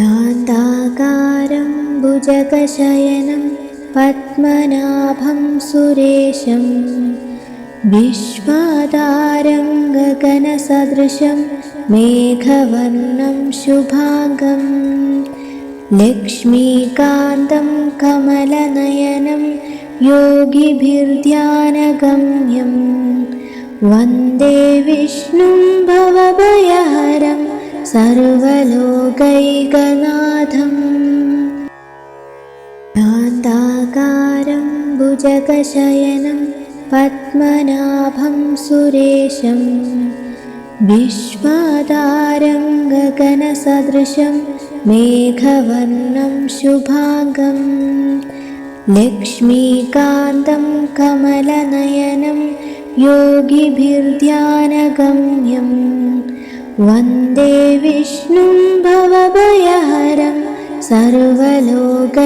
कान्ताकारं भुजगशयनं पद्मनाभं सुरेशं विश्वादारङ्गगनसदृशं मेघवर्णं शुभाङ्गम् लक्ष्मीकान्तं कमलनयनं योगिभिर्ध्यानगम्यं वन्दे विष्णुं भवभयहरं सर्वलोकैकनाथम्। कान्ताकारं भुजगशयनं पद्मनाभं सुरेशं विश्वादारङ्गगनसदृशं मेघवर्णं शुभाङ्गम्। लक्ष्मीकान्तं कमलनयनं योगिभिर्ध्यानगम्यं वन्दे विष्णुं भवभयहरं सर्वलोकैकनाथम्।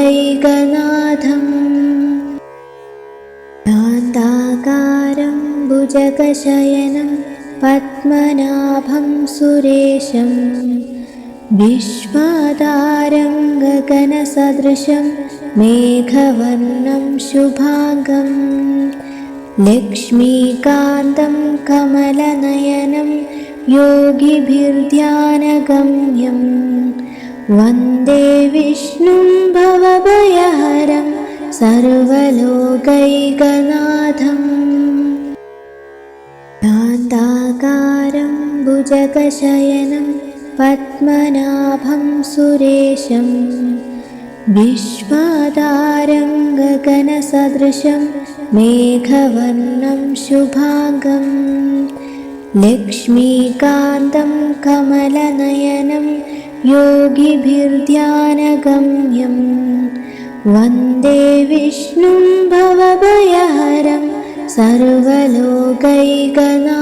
कान्ताकारं भुजगशयनं पद्मनाभं सुरेशं विश्वादारङ्गगनसदृशं मेघवर्णं शुभाङ्गम्। लक्ष्मीकान्तं कमलनयनं योगिभिर्ध्यानगम्यं वन्दे विष्णुं भवभयहरं सर्वलोकैकनाथम्। कान्ताकारं भुजगशयनं पद्मनाभं सुरेशं विश्वादारङ्गगनसदृशं मेघवर्णं शुभाङ्गम् लक्ष्मीकान्तं कमलनयनं योगिभिर्ध्यानगम्यं वन्दे विष्णुं भवभयहरं सर्वलोकैकनाथम्